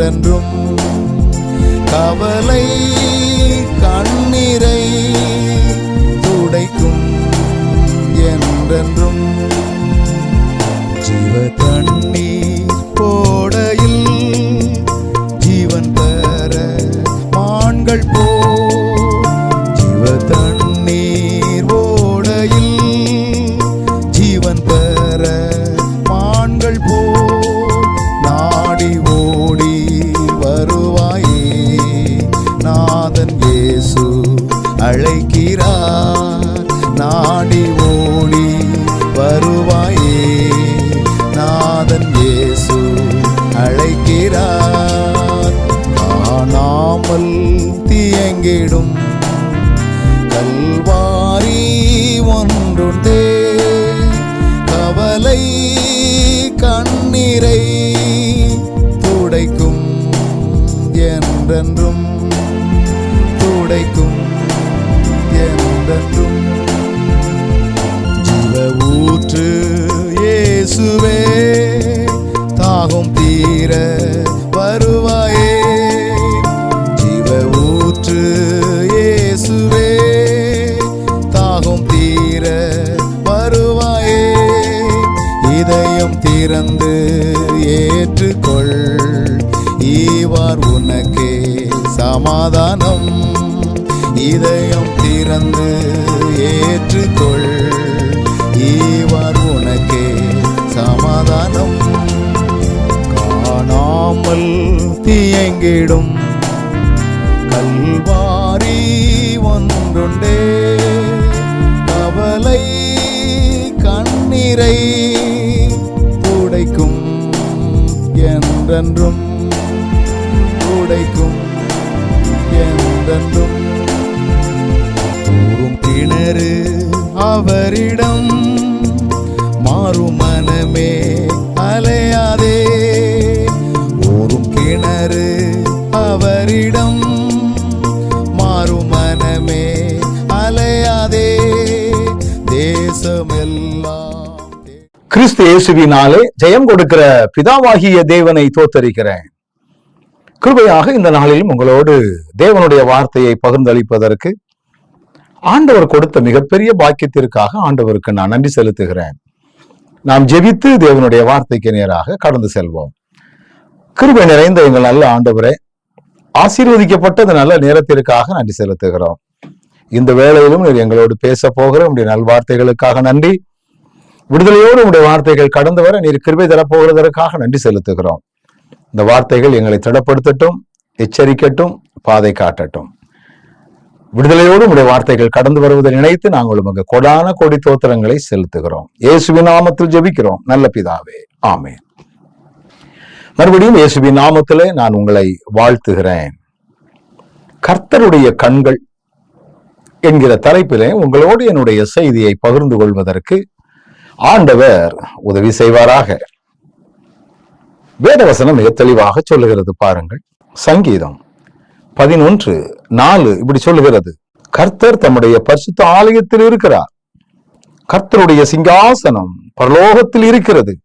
என்றென்றும் கவலை கண்ணீரை துடைக்கும் என்றென்றும் ஜீவ தண்ணீர் கவலை கண்ணீரை துடைக்கும் என்றென்றும் துடைக்கும் என்றென்றும். ஜீவ ஊற்று இயேசுவே தாகம் தீர திறந்து ஏற்றுக்கொள். ஈவார் உனக்கே சமாதானம். இதயம் திறந்து ஏற்றுக்கொள். ஈவார் உனக்கே சமாதானம். காணாமல் தீயங்கிடும். கல்வாரி ஒன்றுண்டே. என்றென்றும் துடைக்கும் என்றென்றும். ஊரும் கிணறு அவரிடம் கிறிஸ்து இயேசுவினாலே ஜெயம் கொடுக்கிற பிதாவாகிய தேவனை தோத்தரிக்கிறேன். கிருபையாக இந்த நாளிலும் உங்களோடு தேவனுடைய வார்த்தையை பகிர்ந்தளிப்பதற்கு ஆண்டவர் கொடுத்த மிகப்பெரிய பாக்கியத்திற்காக ஆண்டவருக்கு நான் நன்றி செலுத்துகிறேன். நாம் ஜெபித்து தேவனுடைய வார்த்தைக்கு நேராக கடந்து செல்வோம். கிருபை நிறைந்த எங்கள் நல்ல ஆண்டவரே ஆசீர்வதிக்கப்பட்ட இந்த நல்ல நேரத்திற்காக நன்றி செலுத்துகிறோம். இந்த வேளையிலும் நீர் எங்களோடு பேச போகிற உடைய நல்வார்த்தைகளுக்காக நன்றி. விடுதலையோடு உடைய வார்த்தைகள் கடந்து வர நீர் கிருபை தரப்போகிறதற்காக நன்றி செலுத்துகிறோம். இந்த வார்த்தைகள் எங்களை திடப்படுத்தட்டும் எச்சரிக்கட்டும் பாதை காட்டட்டும். விடுதலையோடு உடைய வார்த்தைகள் கடந்து வருவதை நினைத்து நாங்கள் உமக்கு கொடான கொடி தோத்திரங்களை செலுத்துகிறோம். இயேசுவின் நாமத்தில் ஜெபிக்கிறோம். நல்ல பிதாவே. ஆமே மறுபடியும் இயேசுவின் நாமத்திலே நான் உங்களை வாழ்த்துகிறேன். கர்த்தருடைய கண்கள் என்கிற தலைப்பிலே உங்களோடு என்னுடைய செய்தியை பகிர்ந்து கொள்வதற்கு ஆண்டவர் உதவி செய்வாராக. வேதவசனம் மிக தெளிவாக சொல்லுகிறது பாருங்கள். சங்கீதம் பதினொன்று நாலு இப்படி சொல்லுகிறது. கர்த்தர் தம்முடைய பரிசுத்த ஆலயத்தில் இருக்கிறார். கர்த்தருடைய சிங்காசனம் பரலோகத்தில் இருக்கிறது.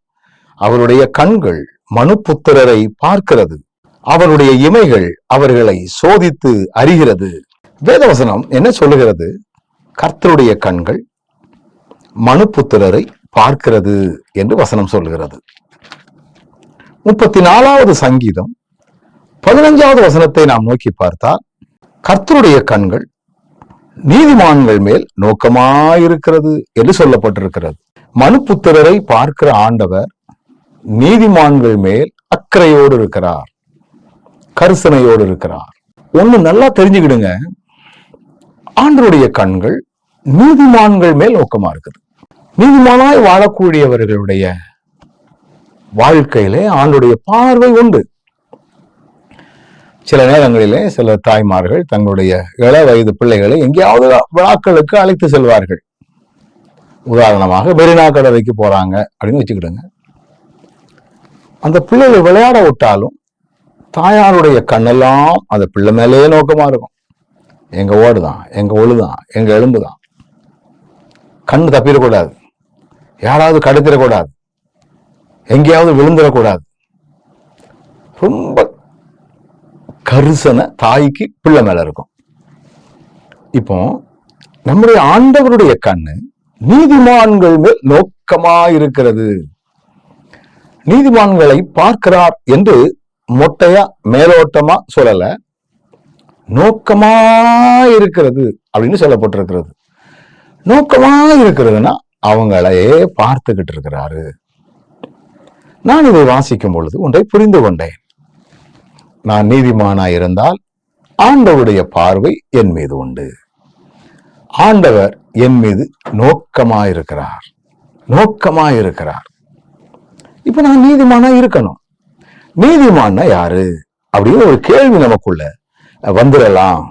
அவருடைய கண்கள் மனு புத்திரரை பார்க்கிறது. அவருடைய இமைகள் அவர்களை சோதித்து அறிகிறது. வேதவசனம் என்ன சொல்லுகிறது? கர்த்தருடைய கண்கள் மனுப்புத்திரரை பார்க்கிறது என்று வசனம் சொல்கிறது முப்பத்தி நாலாவது சங்கீதம் பதினஞ்சாவது வசனத்தை நாம் நோக்கி பார்த்தால் கர்த்தருடைய கண்கள் நீதிமான்கள் மேல் நோக்கமாயிருக்கிறது என்று சொல்லப்பட்டிருக்கிறது. மனுப்புத்திரரை பார்க்கிற ஆண்டவர் நீதிமான்கள் மேல் அக்கறையோடு இருக்கிறார் கரிசனையோடு இருக்கிறார். ஒண்ணு நல்லா தெரிஞ்சுக்கிடுங்க. ஆண்டருடைய கண்கள் நீதிமான்கள் மேல் நோக்கமா இருக்குது நீதிமானாய் வாழக்கூடியவர்களுடைய வாழ்க்கையிலே ஆண்டுடைய பார்வை உண்டு. சில நேரங்களிலே சில தாய்மார்கள் தங்களுடைய இள வயது பிள்ளைகளை எங்கேயாவது விழாக்களுக்கு அழைத்து செல்வார்கள். உதாரணமாக மெரினா கடலைக்கு போறாங்க அப்படின்னு வச்சுக்கிடுங்க. அந்த பிள்ளைகள் விளையாட விட்டாலும் தாயாருடைய கண்ணெல்லாம் அந்த பிள்ளை மேலேயே நோக்கமா இருக்கும். எங்க ஓடுதான் எங்க ஒழுதான் எங்க எலும்பு தான் கண்ணு தப்பிடக்கூடாது. யாராவது கடத்திடக்கூடாது. எங்கேயாவது விழுந்துடக்கூடாது. ரொம்ப கரிசனை தாய்க்கு பிள்ளை மேல இருக்கும். இப்போ நம்முடைய ஆண்டவருடைய கண்ணு நீதிமான்கள் மேல் நோக்கமா இருக்கிறது நீதிமான்களை பார்க்கிறார் என்று மொட்டையா மேலோட்டமா சொல்லல. நோக்கமா இருக்கிறது அப்படின்னு சொல்லப்பட்டிருக்கிறது. நோக்கமா இருக்கிறதுனா அவங்களையே பார்த்துக்கிட்டு இருக்கிறாரு. நான் இதை வாசிக்கும் பொழுது ஒன்றை புரிந்து கொண்டேன். நான் நீதிமானா இருந்தால் ஆண்டவருடைய பார்வை என் மீது உண்டு. ஆண்டவர் என் மீது நோக்கமாயிருக்கிறார் நோக்கமாயிருக்கிறார் இப்ப நான் நீதிமானா இருக்கணும். நீதிமான்னா யாரு? அப்படின்னு ஒரு கேள்வி நமக்குள்ள வந்துடலாம்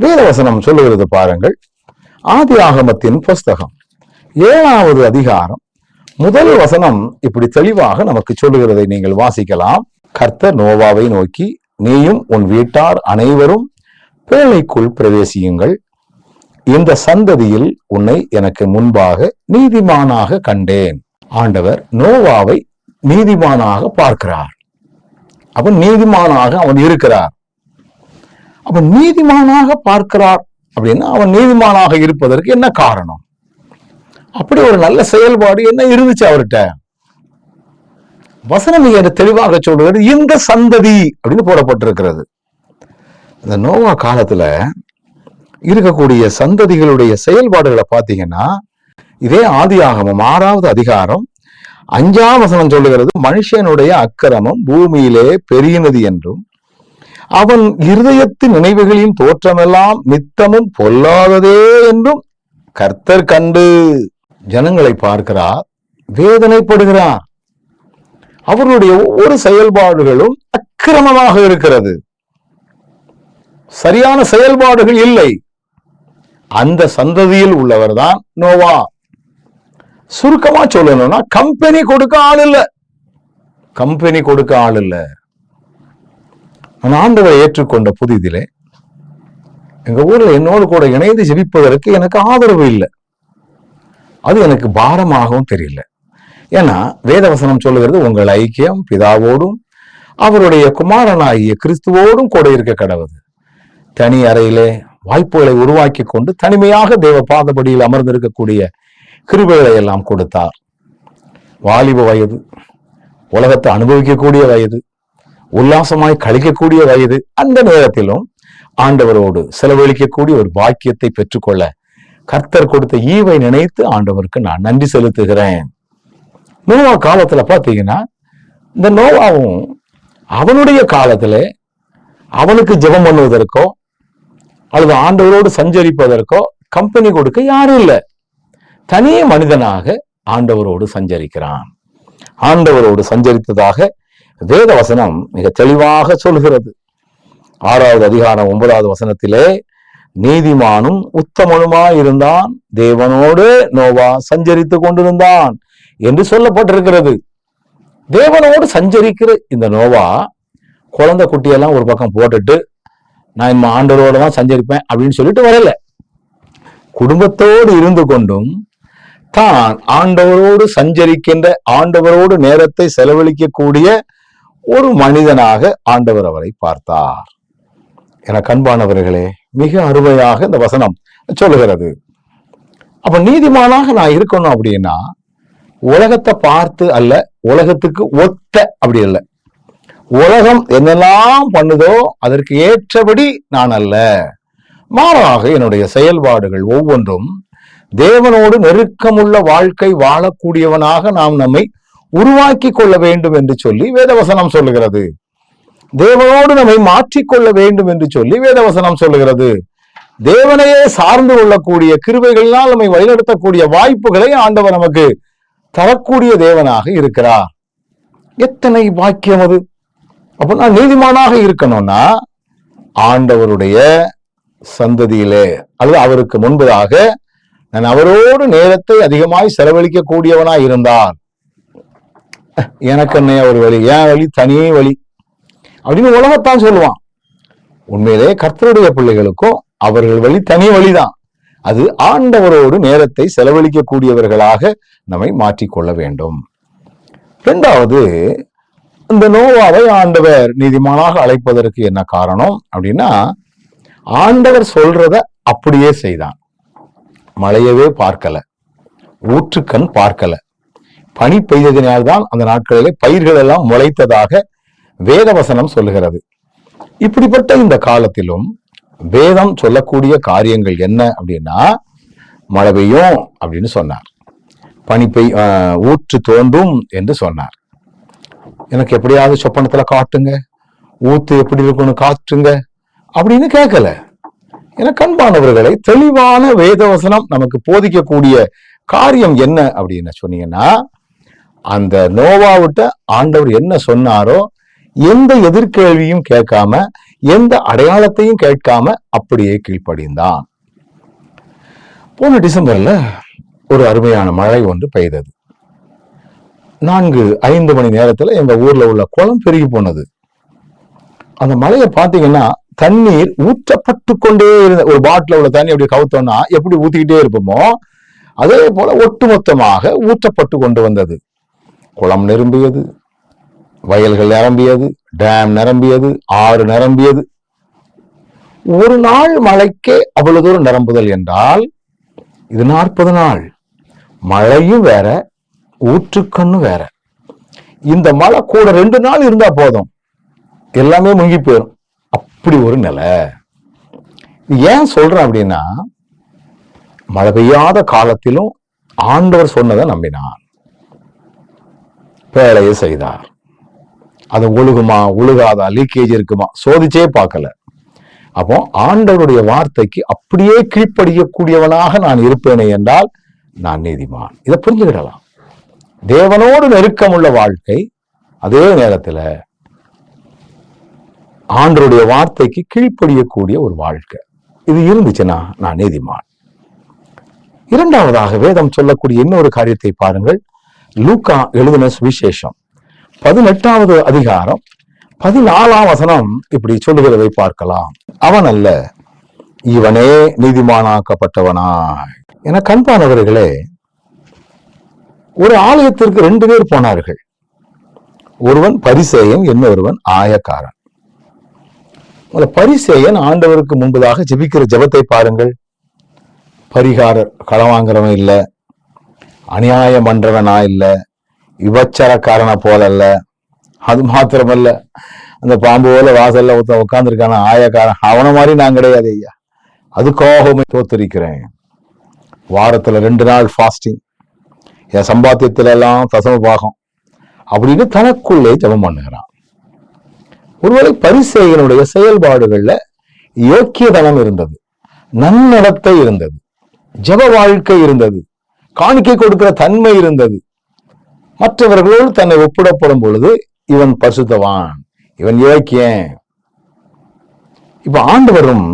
வேதவசனம் சொல்லுகிறது பாருங்கள். ஆதி ஆகமத்தின் புஸ்தகம். ஏழாவது அதிகாரம் முதல் வசனம் இப்படி தெளிவாக நமக்கு சொல்லுகிறதை நீங்கள் வாசிக்கலாம். கர்த்தர் நோவாவை நோக்கி நீயும் உன் வீட்டார் அனைவரும் பேழைக்குள் பிரவேசியுங்கள். இந்த சந்ததியில் உன்னை எனக்கு முன்பாக நீதிமானாக கண்டேன். ஆண்டவர் நோவாவை நீதிமானாக பார்க்கிறார். அவன் நீதிமானாக அவன் இருக்கிறார். அவன் நீதிமானாக பார்க்கிறார் அப்படின்னா அவன் நீதிமானாக இருப்பதற்கு என்ன காரணம்? அப்படி ஒரு நல்ல செயல்பாடு என்ன இருந்துச்சு அவர்கிட்ட? வசனம் என்று தெளிவாக சொல்றது இந்த சந்ததி அப்படின்னு போடப்பட்டிருக்கிறது. இந்த நோவா காலத்துல இருக்கக்கூடிய சந்ததிகளுடைய செயல்பாடுகளை பார்த்தீங்கன்னா இதே ஆதி ஆகமம் ஆறாவது அதிகாரம் அஞ்சாம் வசனம் சொல்லுகிறது மனுஷனுடைய அக்கிரமம் பூமியிலே பெரியனது என்றும் அவன் இருதயத்து நினைவுகளின் தோற்றமெல்லாம் நித்தமும் பொல்லாததே என்றும் கர்த்தர் கண்டு. ஜனங்களை பார்க்கிறார் வேதனைப்படுகிறார். அவர்களுடைய ஒவ்வொரு செயல்பாடுகளும் அக்கிரமமாக இருக்கிறது. சரியான செயல்பாடுகள் இல்லை. அந்த சந்ததியில் உள்ளவர்தான் நோவா. சுருக்கமா சொல்லணும்னா கம்பெனி கொடுக்க ஆள் இல்ல. கம்பெனி கொடுக்க ஆள் இல்ல. நான் ஆண்டவரை ஏற்றுக்கொண்ட புதிதிலே எங்க ஊர்ல என்னோடு கூட இணைந்து ஜெபிப்பதற்கு எனக்கு ஆதரவு இல்லை. அது எனக்கு பாரமாகவும் தெரியல. ஏன்னா வேதவசனம் சொல்லுகிறது உங்கள் ஐக்கியம் பிதாவோடும் அவருடைய குமாரனாகிய கிறிஸ்துவோடும் கூட இருக்க கடவுது தனி அறையிலே வாய்ப்புகளை உருவாக்கி கொண்டு தனிமையாக தேவ பாதபடியில் அமர்ந்திருக்கக்கூடிய கிருபைகளை எல்லாம் கொடுத்தார். வாலிப வயது உலகத்தை அனுபவிக்கக்கூடிய வயது உல்லாசமாய் கழிக்கக்கூடிய வயது அந்த நேரத்திலும் ஆண்டவரோடு செலவழிக்கக்கூடிய ஒரு பாக்கியத்தை பெற்றுக்கொள்ள கர்த்தர் கொடுத்த ஈவை நினைத்து ஆண்டவருக்கு நான் நன்றி செலுத்துகிறேன். நோவா காலத்துல பாத்தீங்கன்னா இந்த நோவாவும் அவனுடைய காலத்துல அவனுக்கு ஜெபம் பண்ணுவதற்கோ அல்லது ஆண்டவரோடு சஞ்சரிப்பதற்கோ கம்பெனி கொடுக்க யாரும் இல்லை. தனிய மனிதனாக ஆண்டவரோடு சஞ்சரிக்கிறான். ஆண்டவரோடு சஞ்சரித்ததாக வேத வசனம் மிக தெளிவாக சொல்கிறது. ஆறாவது அதிகாரம் ஒன்பதாவது வசனத்திலே நீதிமானும் உத்தமனுமாயிருந்தான். தேவனோடு நோவா சஞ்சரித்து கொண்டிருந்தான் என்று சொல்லப்பட்டிருக்கிறது. தேவனோடு சஞ்சரிக்கிற இந்த நோவா குழந்தை குட்டியெல்லாம் ஒரு பக்கம் போட்டுட்டு நான் இந்த ஆண்டவரோட தான் சஞ்சரிப்பேன் அப்படின்னு சொல்லிட்டு வரல. குடும்பத்தோடு இருந்து கொண்டும் தான் ஆண்டவரோடு சஞ்சரிக்கின்ற ஆண்டவரோடு நேரத்தை செலவழிக்கக்கூடிய ஒரு மனிதனாக ஆண்டவர் அவரை பார்த்தார். என கண்பானவர்களே மிக அருமையாக இந்த வசனம் சொல்லுகிறது. அப்ப நீதிமானாக நான் இருக்கணும் அப்படின்னா உலகத்தை பார்த்து அல்ல உலகத்துக்கு ஒத்த அப்படி அல்ல. உலகம் என்னெல்லாம் பண்ணுதோ அதற்கு ஏற்றபடி நான் அல்ல. மாறாக என்னுடைய செயல்பாடுகள் ஒவ்வொன்றும் தேவனோடு நெருக்கமுள்ள வாழ்க்கை வாழக்கூடியவனாக நாம் நம்மை உருவாக்கி கொள்ள வேண்டும் என்று சொல்லி வேதவசனம் சொல்லுகிறது. தேவனோடு நம்மை மாற்றிக்கொள்ள வேண்டும் என்று சொல்லி வேதவசனம் சொல்லுகிறது. தேவனையே சார்ந்து கொள்ளக்கூடிய கிருவைகளினால் நம்மை வழிநடத்தக்கூடிய வாய்ப்புகளை ஆண்டவர் நமக்கு தரக்கூடிய தேவனாக இருக்கிறார். எத்தனை பாக்கியம் அது? அப்ப நான் நீதிமானாக இருக்கணும்னா ஆண்டவருடைய சந்ததியிலே அல்லது அவருக்கு முன்பதாக நான் அவரோடு நேரத்தை அதிகமாய் செலவழிக்க கூடியவனாய் இருந்தார் எனக்கு என்ன ஒரு வழி? என் வழி? தனியே வழி. அப்படின்னு உலகத்தான் சொல்லுவான். உண்மையிலே கர்த்தருடைய பிள்ளைகளுக்கும் அவர்கள் வழி தனி வழிதான். அது ஆண்டவரோடு நேரத்தை செலவழிக்கக்கூடியவர்களாக நம்மை மாற்றிக்கொள்ள வேண்டும். இரண்டாவது இந்த நோவாவை ஆண்டவர் நீதிமானாக அழைப்பதற்கு என்ன காரணம் அப்படின்னா ஆண்டவர் சொல்றத அப்படியே செய்தான். மழையவே பார்க்கல. ஊற்றுக்கண் பார்க்கல. பனி பெய்ததினால்தான் அந்த நாட்களிலே பயிர்கள் எல்லாம் முளைத்ததாக வேதவசனம் சொல்லுகிறது. இப்படிப்பட்ட இந்த காலத்திலும் வேதம் சொல்லக்கூடிய காரியங்கள் என்ன அப்படின்னா மழை பெய்யும் அப்படின்னு சொன்னார். பனி பெய் ஊற்று தோன்றும் என்று சொன்னார். எனக்கு எப்படியாவது சொப்பனத்துல காட்டுங்க ஊத்து எப்படி இருக்கும்னு காட்டுங்க அப்படின்னு கேட்கல. என கண்பானவர்களை தெளிவான வேதவசனம் நமக்கு போதிக்கக்கூடிய காரியம் என்ன அப்படின்னு சொன்னீங்கன்னா அந்த நோவாவிட்ட ஆண்டவர் என்ன சொன்னாரோ எந்த எதிர்கேள்வியும் கேட்காம எந்த அடையாளத்தையும் கேட்காம அப்படியே கீழ்ப்படிந்தான். போன டிசம்பர்ல ஒரு அருமையான மழை ஒன்று பெய்தது. நான்கு ஐந்து மணி நேரத்துல எங்க ஊர்ல உள்ள குளம் பெருகி போனது. அந்த மழையை பார்த்தீங்கன்னா தண்ணீர் ஊற்றப்பட்டு கொண்டே இருந்த ஒரு பாட்டில் உள்ள தண்ணி அப்படி கவுத்தோம்னா எப்படி ஊத்திக்கிட்டே இருப்போமோ அதே போல ஒட்டுமொத்தமாக ஊற்றப்பட்டு கொண்டு வந்தது. குளம் நிரம்பியது. வயல்கள் நிரம்பியது டேம் நிரம்பியது ஆறு நிரம்பியது. ஒரு நாள் மழைக்கே அவ்வளவு தூரம் நிரம்புதல் என்றால் இது நாற்பது நாள். மழையும் வேற ஊற்றுக்கண்ணும் வேற. இந்த மழை கூட ரெண்டு நாள் இருந்தா போதும். எல்லாமே முங்கி போயிடும் அப்படி ஒரு நிலை. ஏன் சொல்றேன் அப்படின்னா மழை பெய்யாத காலத்திலும் ஆண்டவர் சொன்னதை நம்பினான் வேலையை செய்தார். அது ஒழுகுமா ஒழுகாதா லீக்கேஜ் இருக்குமா? சோதிச்சே பார்க்கல. அப்போ ஆண்டவருடைய வார்த்தைக்கு அப்படியே கீழ்ப்படியக்கூடியவனாக நான் இருப்பேனே என்றால் நான் நீதிமான். இதை புரிஞ்சுக்கிடலாம். தேவனோடு நெருக்கமுள்ள வாழ்க்கை அதே நேரத்துல ஆண்டருடைய வார்த்தைக்கு கீழ்ப்படியக்கூடிய ஒரு வாழ்க்கை. இது இருந்துச்சுன்னா நான் நீதிமான். இரண்டாவதாக வேதம் சொல்லக்கூடிய இன்னொரு காரியத்தை பாருங்கள். லூக்கா எழுதின சுவிசேஷம். பதினெட்டாவது அதிகாரம் பதினாலாம் வசனம் இப்படி சொல்லுகிறதை பார்க்கலாம். அவன் அல்ல இவனே நீதிமானாக்கப்பட்டவனாய். என கண்பானவர்களே ஒரு ஆலயத்திற்கு ரெண்டு பேர் போனார்கள். ஒருவன் பரிசேயன் இன்னொருவன் ஆயக்காரன். அந்த பரிசேயன் ஆண்டவருக்கு முன்பதாக ஜெபிக்கிற ஜபத்தை பாருங்கள். பரிகாரர் களவாங்கிறவன் இல்லை இல்ல அநியாயம் பண்றவனா இல்ல விபச்சாரக்காரனை போல அது மாத்திரமல்ல. அந்த பாம்பு போல வாசல்ல ஒருத்த உட்காந்துருக்கான ஆயக்காரன். அவனை மாதிரி நான் கிடையாது ஐயா. அதுக்காகவுமே தோத்திருக்கிறேன். வாரத்துல ரெண்டு நாள் ஃபாஸ்டிங் என் சம்பாத்தியத்துல எல்லாம் தசம பாகம். அப்படின்னு தனக்குள்ளே ஜபம் பண்ணுகிறான். ஒருவேளை பரிசேகனுடைய செயல்பாடுகள்ல யோக்கியதனம் இருந்தது. நன்னடத்தை இருந்தது. ஜெப வாழ்க்கை இருந்தது. காணிக்கை கொடுக்கிற தன்மை இருந்தது. மற்றவர்களோடு தன்னை ஒப்பிடப்படும் பொழுது இவன் பசுத்தவான் இவன் இலக்கியன். இப்ப ஆண்டவரும்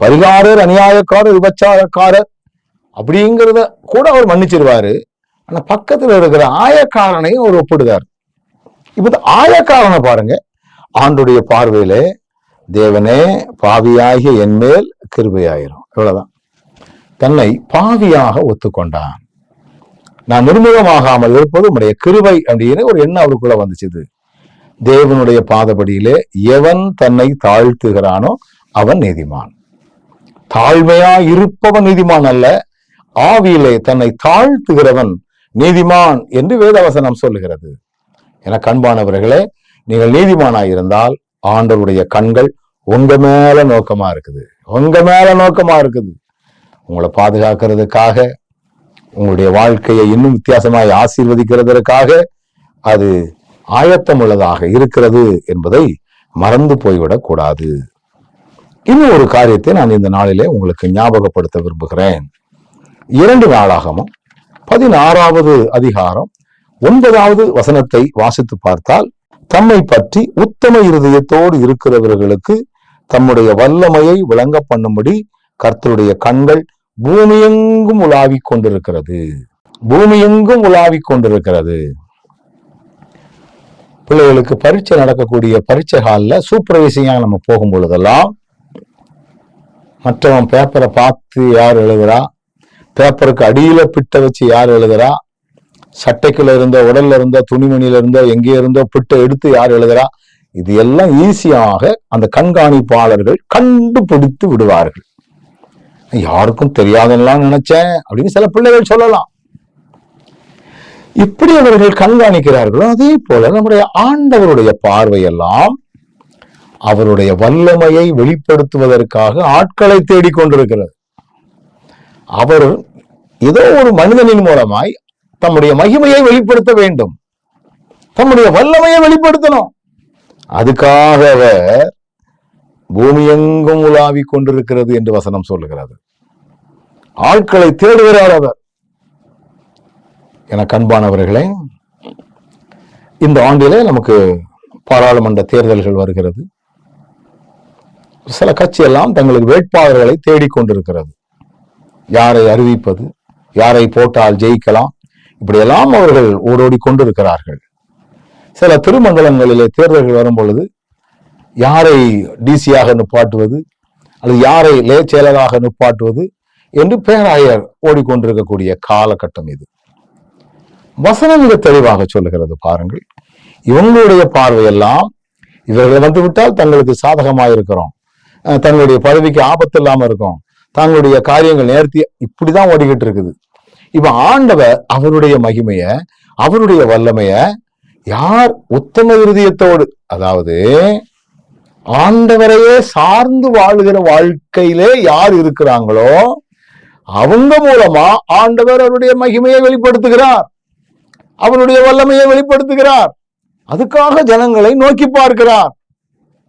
பரிகாரர் அநியாயக்காரர் விபச்சாரக்காரர் அப்படிங்கிறத கூட அவர் மன்னிச்சிருவாரு. ஆனா பக்கத்துல இருக்கிற ஆயக்காரனையும் அவர் ஒப்பிடுதார் இப்ப ஆயக்காரனை பாருங்க. ஆண்டுடைய பார்வையில தேவனே பாவியாகிய என்மேல் கிருபையாயிரும். இவ்வளவுதான். தன்னை பாவியாக ஒத்துக்கொண்டான். நான் நிர்முகமாகாமல் இருப்பது உடைய கிருவை அப்படின்னு ஒரு எண்ணம் அவருக்குள்ள வந்துச்சுது. தேவனுடைய பாதபடியிலே எவன் தன்னை தாழ்த்துகிறானோ அவன் நீதிமான். தாழ்மையா இருப்பவன் நீதிமான் அல்ல ஆவியிலே தன்னை தாழ்த்துகிறவன் நீதிமான் என்று வேதவசனம் சொல்லுகிறது. என கண்பானவர்களே நீங்கள் நீதிமானாயிருந்தால் ஆண்டவருடைய கண்கள் உங்க மேல நோக்கமா இருக்குது. உங்க மேல நோக்கமா இருக்குது. உங்களை பாதுகாக்கிறதுக்காக உங்களுடைய வாழ்க்கையை இன்னும் வித்தியாசமாய் ஆசீர்வதிக்கிறதற்காக அது ஆயத்தம் உள்ளதாக இருக்கிறது என்பதை மறந்து போய்விடக் கூடாது. இன்னும் ஒரு காரியத்தை நான் இந்த நாளிலே உங்களுக்கு ஞாபகப்படுத்த விரும்புகிறேன். இரண்டு நாளாகமும் பதினாறாவது அதிகாரம் ஒன்பதாவது வசனத்தை வாசித்து பார்த்தால் தம்மை பற்றி உத்தம இருதயத்தோடு இருக்கிறவர்களுக்கு தம்முடைய வல்லமையை விளங்க பண்ணும்படி கர்த்தருடைய கண்கள் பூமியெங்கும் உலாவிக் கொண்டிருக்கிறது. பூமியெங்கும் உலாவிக் கொண்டிருக்கிறது. பிள்ளைகளுக்கு பரீட்சை நடக்கக்கூடிய பரீட்சை ஹாலில் சூப்பர்வைசிங்காக நம்ம போகும் பொழுதெல்லாம் மற்றவன் பேப்பரை பார்த்து யார் எழுதுறா? பேப்பருக்கு அடியில் பிட்ட வச்சு யார் எழுதுறா? சட்டைக்குள்ள இருந்த உடல்ல இருந்த துணிமணியில இருந்த எங்கே இருந்தோ பிட்டை எடுத்து யார் எழுதுறா? இது எல்லாம் ஈஸியாக அந்த கண்காணிப்பாளர்கள் கண்டுபிடித்து விடுவார்கள். யாருக்கும் தெரியாதெல்லாம் நினைச்சேன் அப்படின்னு சில பிள்ளைகள் சொல்லலாம். இப்படி அவர்கள் கண்காணிக்கிறார்களோ அதே போல நம்முடைய ஆண்டவருடைய பார்வையெல்லாம் அவருடைய வல்லமையை வெளிப்படுத்துவதற்காக ஆட்களை தேடிக்கொண்டிருக்கிறது அவர் ஏதோ ஒரு மனிதனின் மூலமாய் தம்முடைய மகிமையை வெளிப்படுத்த வேண்டும். தம்முடைய வல்லமையை வெளிப்படுத்தணும். அதுக்காக அவர் பூமியெங்கும் உலாவிக் கொண்டிருக்கிறது என்று வசனம் சொல்லுகிறது. ஆட்களை தேடுகிறார் அவர். என கண்பானவர்களே இந்த ஆண்டிலே நமக்கு பாராளுமன்ற தேர்தல்கள் வருகிறது. சில கட்சியெல்லாம் தங்களுக்கு வேட்பாளர்களை தேடிக்கொண்டிருக்கிறது யாரை அறிவிப்பது யாரை போட்டால் ஜெயிக்கலாம் இப்படியெல்லாம் அவர்கள் ஓடோடி கொண்டிருக்கிறார்கள். சில திருமண்டலங்களிலே தேர்தல்கள் வரும் பொழுது யாரை டிசியாக நிப்பாட்டுவது? அல்லது யாரை லே செயலராக நிப்பாட்டுவது? என்று பேராயர் ஓடிக்கொண்டிருக்கக்கூடிய காலகட்டம் இது. வசனம் மிக தெளிவாக சொல்லுகிறது பாருங்கள். இவங்களுடைய பார்வையெல்லாம் இவர்கள் வந்து விட்டால் தங்களுக்கு சாதகமாக இருக்கிறோம் தங்களுடைய பதவிக்கு ஆபத்து இல்லாமல் இருக்கும். தங்களுடைய காரியங்கள் நேர்த்தி இப்படிதான் ஓடிக்கிட்டு இருக்குது. இப்ப ஆண்டவர் அவருடைய மகிமைய அவருடைய வல்லமைய யார் உத்தம இருதயத்தோடு அதாவது ஆண்டவரையே சார்ந்து வாழ்கிற வாழ்க்கையிலே யார் இருக்கிறாங்களோ அவங்க மூலமா ஆண்டவர் அவருடைய மகிமையை வெளிப்படுத்துகிறார். அவருடைய வல்லமையை வெளிப்படுத்துகிறார். அதுக்காக ஜனங்களை நோக்கி பார்க்கிறார்.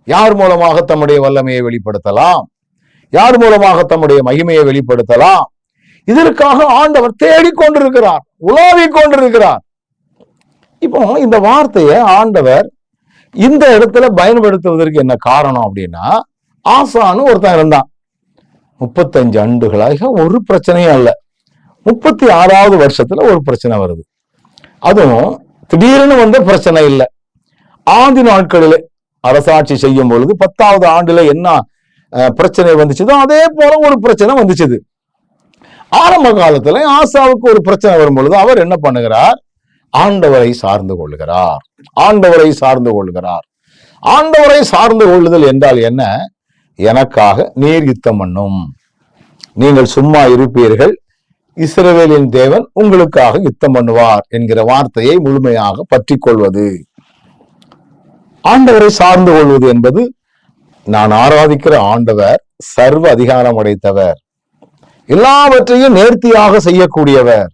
யார் மூலமாக தம்முடைய வல்லமையை வெளிப்படுத்தலாம்? யார் மூலமாக தம்முடைய மகிமையை வெளிப்படுத்தலாம்? இதற்காக ஆண்டவர் தேடிக்கொண்டிருக்கிறார் உலாவிக் கொண்டிருக்கிறார். இப்போ இந்த வார்த்தையை ஆண்டவர் இந்த இடத்துல பயன்படுத்துவதற்கு என்ன காரணம் அப்படின்னா ஆசான்னு ஒருத்தன் இருந்தான். முப்பத்தஞ்சு ஆண்டுகளாக ஒரு பிரச்சனையும் அல்ல. முப்பத்தி ஆறாவது வருஷத்துல ஒரு பிரச்சனை வருது. அதுவும் திடீர்னு வந்த பிரச்சனை இல்லை. ஆதி நாட்களில் அரசாட்சி செய்யும் பொழுது பத்தாவது ஆண்டுல என்ன பிரச்சனை வந்துச்சுதோ அதே போல ஒரு பிரச்சனை வந்துச்சுது. ஆரம்ப காலத்துல ஆசாவுக்கு ஒரு பிரச்சனை வரும் பொழுது அவர் என்ன பண்ணுகிறார்? ஆண்டவரை சார்ந்து கொள்கிறார் ஆண்டவரை சார்ந்து கொள்கிறார் ஆண்டவரை சார்ந்து கொள்ளுதல் என்றால் என்ன? எனக்காக நீர் யுத்தம் பண்ணும். நீங்கள் சும்மா இருப்பீர்கள். இஸ்ரவேலின் தேவன் உங்களுக்காக யுத்தம் பண்ணுவார் என்கிற வார்த்தையை முழுமையாக பற்றி கொள்வது. ஆண்டவரை சார்ந்து கொள்வது என்பது நான் ஆராதிக்கிற ஆண்டவர் சர்வ அதிகாரம் அடைத்தவர் எல்லாவற்றையும் நேர்த்தியாக செய்யக்கூடியவர்.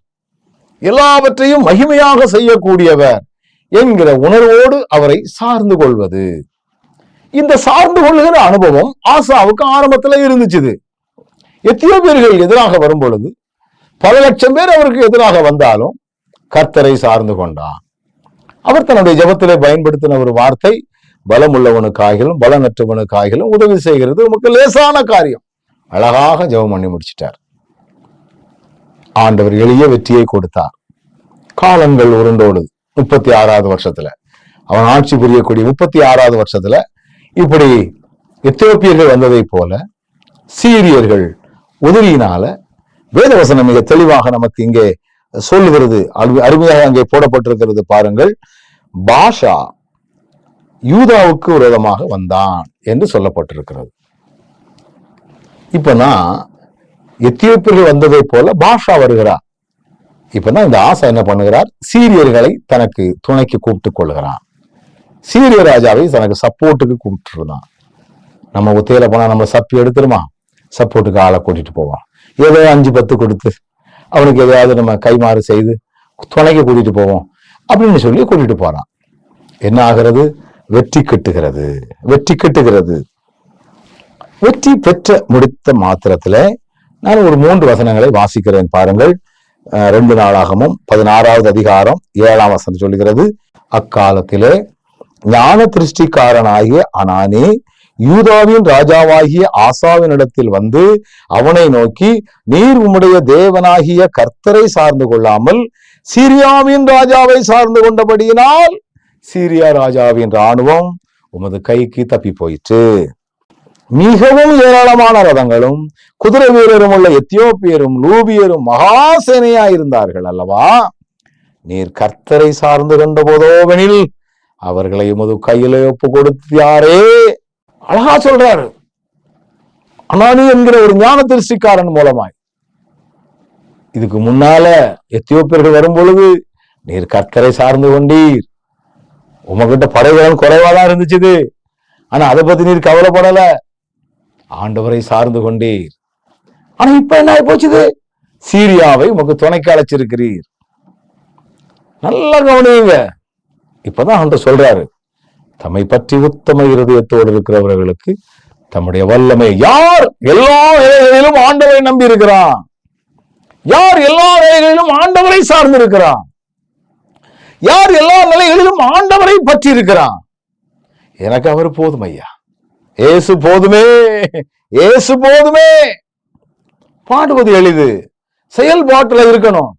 எல்லாவற்றையும் மகிமையாக செய்யக்கூடியவர் என்கிற உணர்வோடு அவரை சார்ந்து கொள்வது. இந்த சார்ந்து கொள்ளுகிற அனுபவம் ஆசாவுக்கு ஆரம்பத்துல இருந்துச்சுது. எத்தியோப்பியர்கள் எதிராக வரும் பொழுது பல லட்சம் பேர் அவருக்கு எதிராக வந்தாலும் கர்த்தரை சார்ந்து கொண்டான் அவர் தன்னுடைய ஜபத்திலே பயன்படுத்தின ஒரு வார்த்தை பலமுள்ளவனுக்காகிலும் பலனற்றவனுக்காகிலும் உதவி செய்கிறது. நமக்கு லேசான காரியம். அழகாக ஜெபம் பண்ணி முடிச்சிட்டார். ஆண்டவர் எளிய வெற்றியை கொடுத்தார். காலங்கள் உருண்டோடுது முப்பத்தி ஆறாவது வருஷத்துல அவன் ஆட்சி புரியக்கூடிய முப்பத்தி ஆறாவது வருஷத்துல இப்படி எத்தியோப்பியர்கள் வந்ததை போல சீரியர்கள் உதவியினால வேதவசனம் மிக தெளிவாக நமக்கு இங்கே சொல்லுகிறது. அருமையாக அங்கே போடப்பட்டிருக்கிறது பாருங்கள். பாஷா யூதாவுக்கு விரோதமாக வந்தான் என்று சொல்லப்பட்டிருக்கிறது. இப்ப நான் எத்தியோப்பியர்கள் வந்ததை போல பாஷா வருகிறார். இப்பதான் இந்த ஆசை என்ன பண்ணுகிறார்? சீரியர்களை தனக்கு துணைக்கு கூப்பிட்டு கொள்கிறான். சீரிய ராஜாவை தனக்கு சப்போர்ட்டுக்கு கூப்பிட்டுருந்தான். நம்ம ஒத்தையில போனா நம்ம சப்பி எடுத்துருமா? சப்போர்ட்டுக்கு ஆளை கூட்டிட்டு போவான். ஏதோ அஞ்சு பத்து கொடுத்து அவனுக்கு எதையாவது நம்ம கைமாறு செய்து துணைக்கு கூட்டிட்டு போவோம் அப்படின்னு சொல்லி கூட்டிட்டு போறான். என்ன ஆகிறது? வெற்றி கெட்டுகிறது. வெற்றி கெட்டுகிறது. வெற்றி பெற்ற முடித்த மாத்திரத்துல நான் ஒரு மூன்று வசனங்களை வாசிக்கிறேன் பாருங்கள். அஹ் ரெண்டு நாளாகமும் பதினாறாவது அதிகாரம் ஏழாம் வசனம் சொல்லுகிறது. அக்காலத்திலே ஞான திருஷ்டிக்காரனாகிய அனானி யூதாவின் ராஜாவாகிய ஆசாவினிடத்தில் வந்து அவனை நோக்கி நீர் உம்முடைய தேவனாகிய கர்த்தரை சார்ந்து கொள்ளாமல் சீரியாவின் ராஜாவை சார்ந்து கொண்டபடியினால் சீரியா ராஜாவின் ராணுவம் உமது கைக்கு தப்பி போயிற்று மிகவும் ஏராளமான ரதங்களும் குதிரை வீரரும் உள்ள எத்தியோப்பியரும் லூபியரும் மகாசேனையா இருந்தார்கள் அல்லவா? நீர் கர்த்தரை சார்ந்து கொண்ட போதோவெனில் அவர்களை உமது கையிலே ஒப்பு கொடுத்தாரே அழகா சொல்றாரு. அனானி என்கிற ஒரு ஞான திருஷ்டிக்காரன் மூலமாய். இதுக்கு முன்னால எத்தியோப்பியர்கள் வரும் பொழுது நீர் கர்த்தரை சார்ந்து கொண்டீர். உமகிட்ட படைகளும் குறைவாதான் இருந்துச்சு ஆனா அதை பத்தி நீர் கவலைப்படல. ஆண்டவரை சார்ந்து கொண்டீர். ஆனா இப்ப என்ன போச்சுது சீரியாவை உமக்கு துணைக்கு அழைச்சிருக்கிறீர். நல்லா கவனியுங்க. இப்பதான் ஆண்டு சொல்றாரு. தம்மை பற்றி உத்தம இருதயத்தோடு இருக்கிறவர்களுக்கு தம்முடைய வல்லமை. யார் எல்லா நிலைகளிலும் ஆண்டவரை நம்பி இருக்கிறான் யார் எல்லா நிலைகளிலும் ஆண்டவரை சார்ந்து இருக்கிறான் யார் எல்லா நிலைகளிலும் ஆண்டவரை பற்றி இருக்கிறான் எனக்கு அவர் போதும் ஐயா. ஏசு போதுமே ஏசு போதுமே. பாடுவது எளிது. செயல்பாட்டுல இருக்கணும்.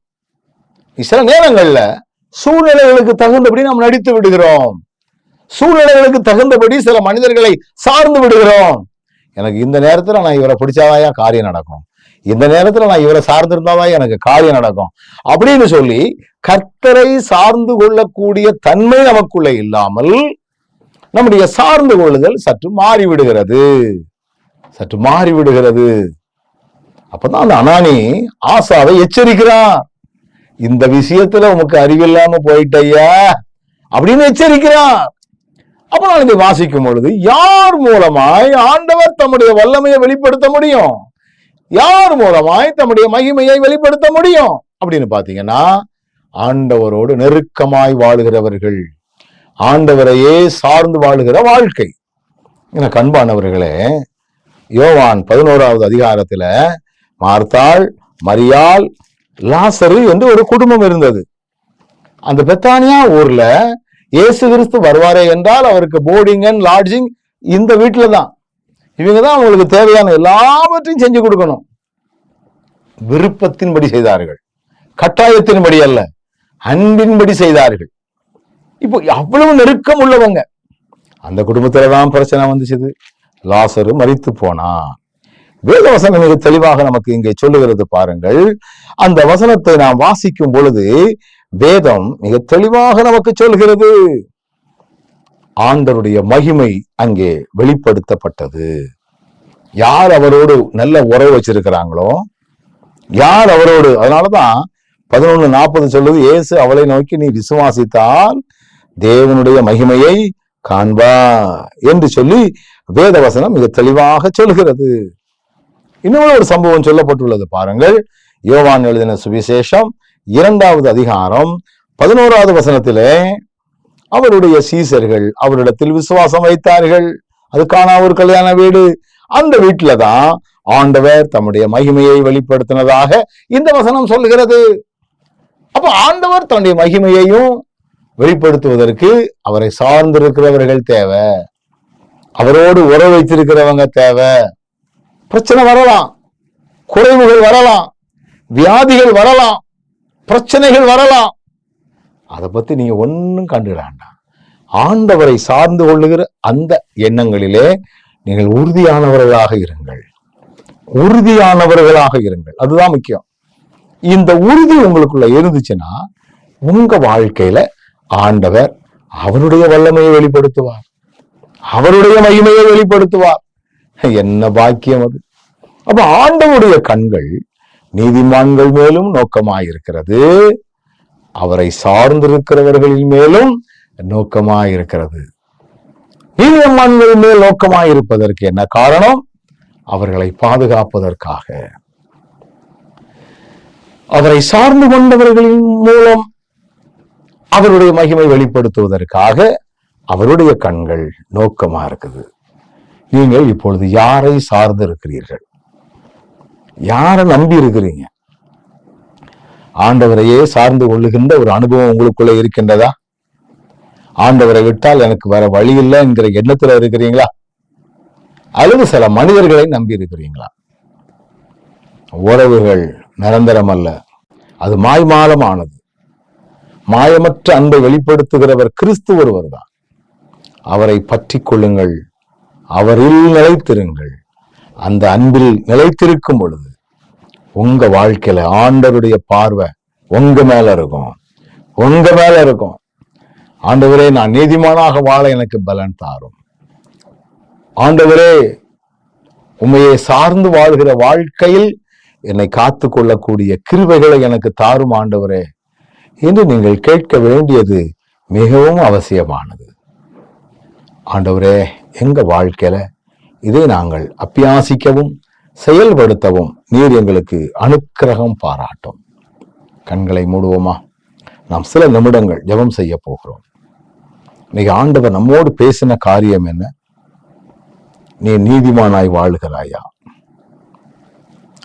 சில நேரங்கள்ல சூழ்நிலைகளுக்கு தகுந்தபடி நாம் நடித்து விடுகிறோம். சூழ்நிலைகளுக்கு தகுந்தபடி சில மனிதர்களை சார்ந்து விடுகிறோம். எனக்கு இந்த நேரத்துல நான் இவரை பிடிச்சாதாயா காரியம் நடக்கும். இந்த நேரத்துல நான் இவரை சார்ந்திருந்தாதான் எனக்கு காரியம் நடக்கும். அப்படின்னு சொல்லி கர்த்தரை சார்ந்து கொள்ளக்கூடிய தன்மை நமக்குள்ள இல்லாமல் நம்முடைய சார்ந்து கொள்ளுதல் சற்று மாறிவிடுகிறது. சற்று மாறி விடுகிறது அப்பதான் அந்த அனானி ஆசாவை எச்சரிக்கிறான். இந்த விஷயத்துல உமக்கு அறிவில்லாம போயிட்டய்யா? அப்படின்னு எச்சரிக்கிறான். அப்ப நான் இதை வாசிக்கும் பொழுது யார் மூலமாய் ஆண்டவர் தம்முடைய வல்லமையை வெளிப்படுத்த முடியும்? யார் மூலமாய் தம்முடைய மகிமையை வெளிப்படுத்த முடியும்? அப்படின்னு பாத்தீங்கன்னா ஆண்டவரோடு நெருக்கமாய் வாழுகிறவர்கள். ஆண்டவரையே சார்ந்து வாழுகிற வாழ்க்கை. எனக்கு அன்பானவர்களே யோவான் பதினோராவது அதிகாரத்துல மார்த்தாள் மரியாள் லாசரு என்று ஒரு குடும்பம் இருந்தது. அந்த பெத்தானியா ஊர்ல இயேசு கிறிஸ்து வருவாரே என்றால் அவருக்கு போர்டிங் அண்ட் லாட்ஜிங் இந்த வீட்டில தான். இவங்க தான் அவங்களுக்கு தேவையான எல்லாவற்றையும் செஞ்சு கொடுக்கணும். விருப்பத்தின்படி செய்தார்கள். கட்டாயத்தின்படி அல்ல அன்பின்படி செய்தார்கள். இப்போ அவ்வளவு நெருக்கம் உள்ளவங்க. அந்த குடும்பத்துல தான் பிரச்சனை வந்துச்சு லாசரு மறித்து போனா. வேத வசனம் மிக தெளிவாக நமக்கு இங்கே சொல்லுகிறது பாருங்கள். அந்த வசனத்தை நாம் வாசிக்கும் பொழுது வேதம் மிக தெளிவாக நமக்கு சொல்கிறது. ஆண்டருடைய மகிமை அங்கே வெளிப்படுத்தப்பட்டது. யார் அவரோடு நல்ல உறவு வச்சிருக்கிறாங்களோ யார் அவரோடு அதனாலதான் பதினொன்னு நாற்பது சொல்லுது இயேசு அவளை நோக்கி நீ விசுவாசித்தால் தேவனுடைய மகிமையை காண்பா என்று சொல்லி வேத வசனம் மிக தெளிவாக சொல்கிறது. இன்னொரு ஒரு சம்பவம் சொல்லப்பட்டுள்ளது பாருங்கள். யோவான் எழுதின சுவிசேஷம் இரண்டாவது அதிகாரம் பதினோராவது வசனத்திலே அவருடைய சீசர்கள் அவரிடத்தில் விசுவாசம் வைத்தார்கள். அதுக்கான ஒரு கல்யாண வீடு. அந்த வீட்டில தான் ஆண்டவர் தம்முடைய மகிமையை வெளிப்படுத்தினதாக இந்த வசனம் சொல்லுகிறது. அப்ப ஆண்டவர் தன்னுடைய மகிமையையும் வெளிப்படுத்துவதற்கு அவரை சார்ந்திருக்கிறவர்கள் தேவை. அவரோடு உறவு வைத்திருக்கிறவங்க தேவை. பிரச்சனை வரலாம். குறைவுகள் வரலாம். வியாதிகள் வரலாம். பிரச்சனைகள் வரலாம். அதை பத்தி நீங்க ஒன்றும் கண்டுடாண்டா ஆண்டவரை சார்ந்து கொள்ளுகிற அந்த எண்ணங்களிலே நீங்கள் உறுதியானவர்களாக இருங்கள். உறுதியானவர்களாக இருங்கள். அதுதான் முக்கியம். இந்த உறுதி உங்களுக்குள்ள இருந்துச்சுன்னா உங்க வாழ்க்கையில ஆண்டவர் அவருடைய வல்லமையை வெளிப்படுத்துவார். அவருடைய மகிமையை வெளிப்படுத்துவார். என்ன பாக்கியம் அது? அப்ப ஆண்டவருடைய கண்கள் நீதிமான்கள் மேலும் நோக்கமாயிருக்கிறது. அவரை சார்ந்திருக்கிறவர்களின் மேலும் நோக்கமாயிருக்கிறது. நீதிமான்கள் மேல் நோக்கமாயிருப்பதற்கு என்ன காரணம்? அவர்களை பாதுகாப்பதற்காக. அவரை சார்ந்து கொண்டவர்களின் மூலம் அவருடைய மகிமை வெளிப்படுத்துவதற்காக அவருடைய கண்கள் நோக்கமா இருக்குது. நீங்கள் இப்பொழுது யாரை சார்ந்து இருக்கிறீர்கள்? யாரை நம்பி இருக்கிறீங்க? ஆண்டவரையே சார்ந்து கொள்ளுகின்ற ஒரு அனுபவம் உங்களுக்குள்ள இருக்கின்றதா? ஆண்டவரை விட்டால் எனக்கு வேற வழி இல்லை என்கிற எண்ணத்துல இருக்கிறீங்களா? அல்லது சில மனிதர்களை நம்பி இருக்கிறீங்களா? உறவுகள் நிரந்தரம் அல்ல. அது மாய்மாலமானது. மாயமற்ற அன்பை வெளிப்படுத்துகிறவர் கிறிஸ்து ஒருவர் தான் அவரை பற்றி கொள்ளுங்கள் அவரில் நிலைத்திருங்கள். அந்த அன்பில் நிலைத்திருக்கும் பொழுது உங்க வாழ்க்கையில ஆண்டவருடைய பார்வை உங்க மேல இருக்கும். உங்க மேல இருக்கும். ஆண்டவரே நான் நீதிமானாக வாழ எனக்கு பலன் தாரும். ஆண்டவரே உண்மையை சார்ந்து வாழ்கிற வாழ்க்கையில் என்னை காத்து கொள்ளக்கூடிய கிருபைகளை எனக்கு தாரும் ஆண்டவரே. இன்று நீங்கள் கேட்க வேண்டியது மிகவும் அவசியமானது. ஆண்டவரே எங்க வாழ்க்கையில இதை நாங்கள் அப்பியாசிக்கவும் செயல்படுத்தவும் நீர் எங்களுக்கு அனுக்கிரகம் பாராட்டும். கண்களை மூடுவோமா? நாம் சில நிமிடங்கள் ஜெபம் செய்ய போகிறோம். இன்னைக்கு ஆண்டவர் நம்மோடு பேசின காரியம் என்ன? நீ நீதிமானாய் வாழ்கிறாயா?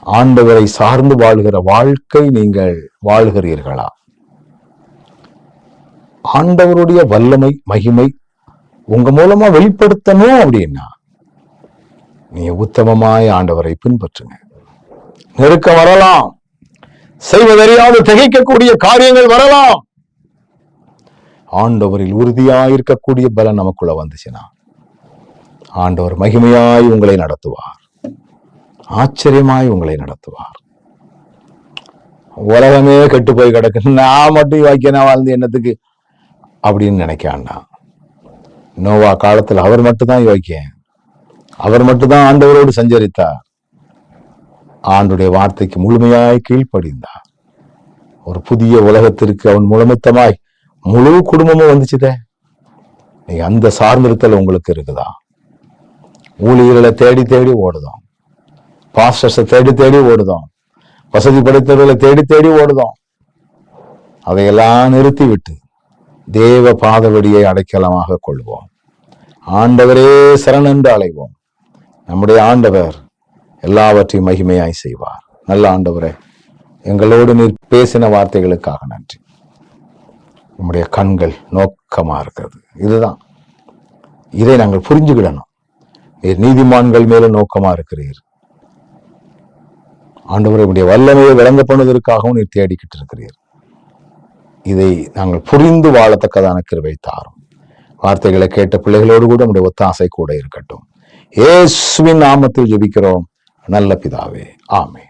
ஆண்டவரை சார்ந்து வாழ்கிற வாழ்க்கை நீங்கள் வாழ்கிறீர்களா? ஆண்டவருடைய வல்லமை மகிமை உங்க மூலமா வெளிப்படுத்தணும் அப்படின்னா நீ உத்தமமாய் ஆண்டவரை பின்பற்றுங்க. நெருக்க வரலாம். செய்வதறியாது திகைக்கக்கூடிய காரியங்கள் வரலாம். ஆண்டவரில் உறுதியாய் இருக்கக்கூடிய பலன் நமக்குள்ள வந்துச்சுன்னா ஆண்டவர் மகிமையாய் உங்களை நடத்துவார். ஆச்சரியமாய் உங்களை நடத்துவார். உலகமே கெட்டு போய் கிடக்கு நான் மட்டும் வாக்கியனா வாழ்ந்து என்னத்துக்கு அப்படின்னு நினைக்காண்டா நோவா காலத்தில் அவர் மட்டும்தான் யோக்கியன் அவர் மட்டும்தான் ஆண்டவரோடு சஞ்சரித்தார். ஆண்டுடைய வார்த்தைக்கு முழுமையாய் கீழ்ப்படிந்தார். ஒரு புதிய உலகத்திற்கு அவன் முழுமித்தமாய் முழு குடும்பமும் வந்துச்சுதே. நீ அந்த சார்ந்திருத்தல் உங்களுக்கு இருக்குதா? ஊழியர்களை தேடி தேடி ஓடுதோம். பாஸ்டர்ஸை தேடி தேடி ஓடுதோம். வசதி படைத்தவர்களை தேடி தேடி ஓடுதோம். அதையெல்லாம் நிறுத்தி விட்டு தேவ பாதவடியை அடைக்கலமாக கொள்வோம். ஆண்டவரே சரணென்று அலைவோம் நம்முடைய ஆண்டவர் எல்லாவற்றையும் மகிமையாய் செய்வார். நல்ல ஆண்டவரே எங்களோடு நீர் பேசின வார்த்தைகளுக்காக நன்றி. நம்முடைய கண்கள் நோக்கமா இருக்கிறது. இதுதான். இதை நாங்கள் புரிஞ்சுக்கிடணும் நீர் நீதிமான்கள் மேல நோக்கமா இருக்கிறீர். ஆண்டவரை உடைய வல்லமையை விளங்க பண்ணுவதற்காகவும் நீர் தேடிக்கிட்டு இருக்கிறீர் இதை நாங்கள் புரிந்து வாழத்தக்கதான கிருவை தாரும். வார்த்தைகளை கேட்ட பிள்ளைகளோடு கூட நம்முடைய ஒத்தாசை கூட இருக்கட்டும். இயேசுவின் நாமத்தில் ஜெபிக்கிறோம். நல்ல பிதாவே. ஆமே